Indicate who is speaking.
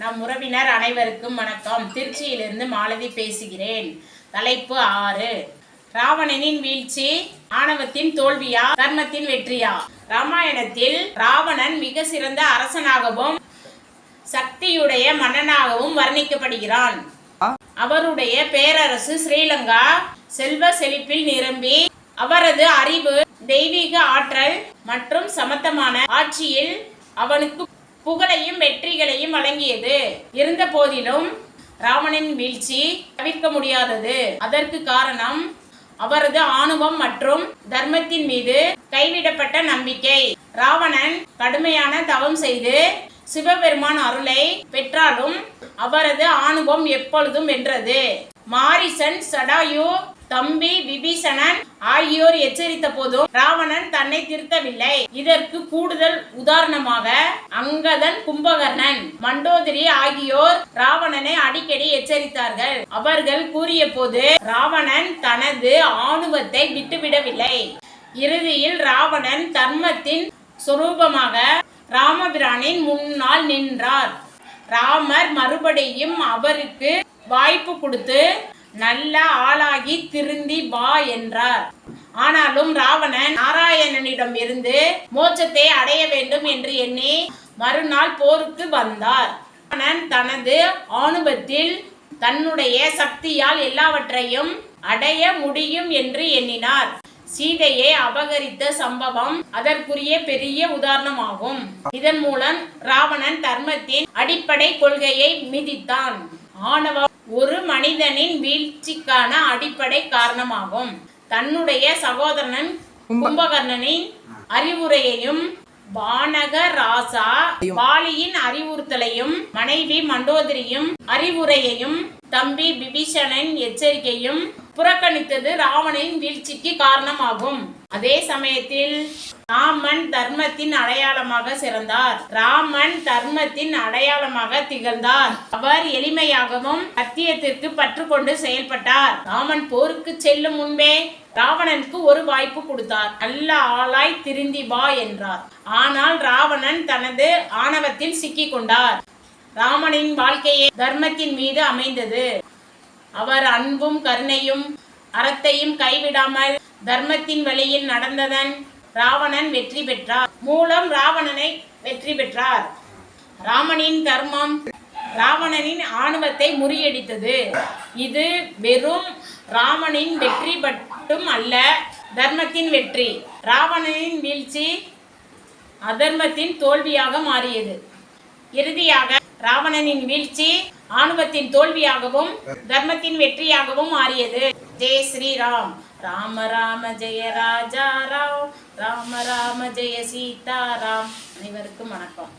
Speaker 1: நம் உறவினர் அனைவருக்கும் வணக்கம். திருச்சியிலிருந்து மாலதி பேசுகிறேன். தலைப்பு ஆறு. ராவணனின் வீழ்ச்சி ஆணவத்தின் தோல்வியா தர்மத்தின் வெற்றியா? ராமாயணத்தில் ராவணன் மிக சிறந்த அரசனாகவும் சக்தியுடைய மன்னனாகவும் வர்ணிக்கப்படுகிறான். அவருடைய பேரரசு ஸ்ரீலங்கா செல்வ செழிப்பில் நிரம்பி அவரது அறிவு தெய்வீக ஆற்றல் மற்றும் சமத்தமான ஆட்சியில் அவனுக்கு புகழையும் வெற்றிகளையும் வழங்கியது. இருந்த போதிலும் ராவணன் வீழ்ச்சி தவிர்க்க முடியாதது. அதற்கு காரணம் அவரது ஆணவம் மற்றும் தர்மத்தின் மீது கைவிடப்பட்ட நம்பிக்கை. ராவணன் கடுமையான தவம் செய்து சிவபெருமான் அருளை பெற்றாலும் அவரது ஆணுவம் எப்பொழுதும் வென்றது. மாரிசன் சடாயு தம்பி விபீஷணன் ஆகியோர் எச்சரித்த போதும் ராவணன் தன்னை திருத்தவில்லை. இதற்கு கூடுதல் உதாரணமாக அங்கதன் கும்பகர்ணன் மண்டோதரி ஆகியோர் ராவணனை அடிக்கடி எச்சரித்தார்கள். அவர்கள் கூறிய போது ராவணன் தனது ஆணுவத்தை விட்டுவிடவில்லை. இறுதியில் ராவணன் தர்மத்தின் சொரூபமாக ராமபிரானின் முன்னால் நின்றார். ராமர் மறுபடியும் அவருக்கு வாய்ப்பு கொடுத்து நல்ல ஆளாகி திருந்தி வா என்றார். ஆனாலும் ராவணன் நாராயணனிடம் இருந்து மோட்சத்தை அடைய வேண்டும் என்று எண்ணி மறுநாள் போருக்கு வந்தார். ராவணன் தனது ஆணுபத்தில் தன்னுடைய சக்தியால் எல்லாவற்றையும் அடைய முடியும் என்று எண்ணினார். சீதையை அபகரித்த சம்பவம் அதற்குரிய பெரிய உதாரணமாகும். இதன் மூலம் ராவணன் தர்மத்தின் அடிப்படை கொள்கையை மிதித்தான். ஆணவம் ஒரு மனிதனின் வீழ்ச்சிக்கான அடிப்படை காரணமாகும். தன்னுடைய சகோதரன் கும்பகர்ணனின் அறிவுரையையும் வானக ராசா வாலியின் அறிவுறுத்தலையும் மனைவி மண்டோதரியும் அறிவுரையையும் தம்பி விபீஷணன் எச்சரிக்கையும் புறக்கணித்தது ராவணனின் வீழ்ச்சிக்கு காரணமாகும். அதே சமயத்தில் ராமன் தர்மத்தின் அடையாளமாக சிறந்தார். ராமன் தர்மத்தின் அடையாளமாக திகழ்ந்தார். அவர் எளிமையாகவும் சத்தியத்திற்கு பற்று கொண்டு செயல்பட்டார். ராமன் போருக்கு செல்லும் முன்பே ராவணனுக்கு ஒரு வாய்ப்பு கொடுத்தார். நல்ல ஆளாய் திருந்தி வா என்றார். ஆனால் ராவணன் தனது ஆணவத்தில் சிக்கிக்கொண்டார். ராமனின் வாழ்க்கையே தர்மத்தின் மீது அமைந்தது. அவர் அன்பும் கருணையும் அறத்தையும் கைவிடாமல் தர்மத்தின் வழியில் நடந்ததன் ராவணன் வெற்றி பெற்றார். மூலம் ராவணனை வெற்றி பெற்றார். ராமனின் தர்மம் ராவணனின் ஆணவத்தை முறியடித்தது. இது வெறும் ராமனின் வெற்றி மட்டும் அல்ல தர்மத்தின் வெற்றி. ராவணனின் வீழ்ச்சி அதர்மத்தின் தோல்வியாக மாறியது. இறுதியாக ராவணனின் வீழ்ச்சி ஆணுவத்தின் தோல்வியாகவும் தர்மத்தின் வெற்றியாகவும் மாறியது. ஜெய் ஸ்ரீராம். ராம ராம ஜெய ராஜா ராம் ராம ராம ஜெய சீதாராம். அனைவருக்கும் வணக்கம்.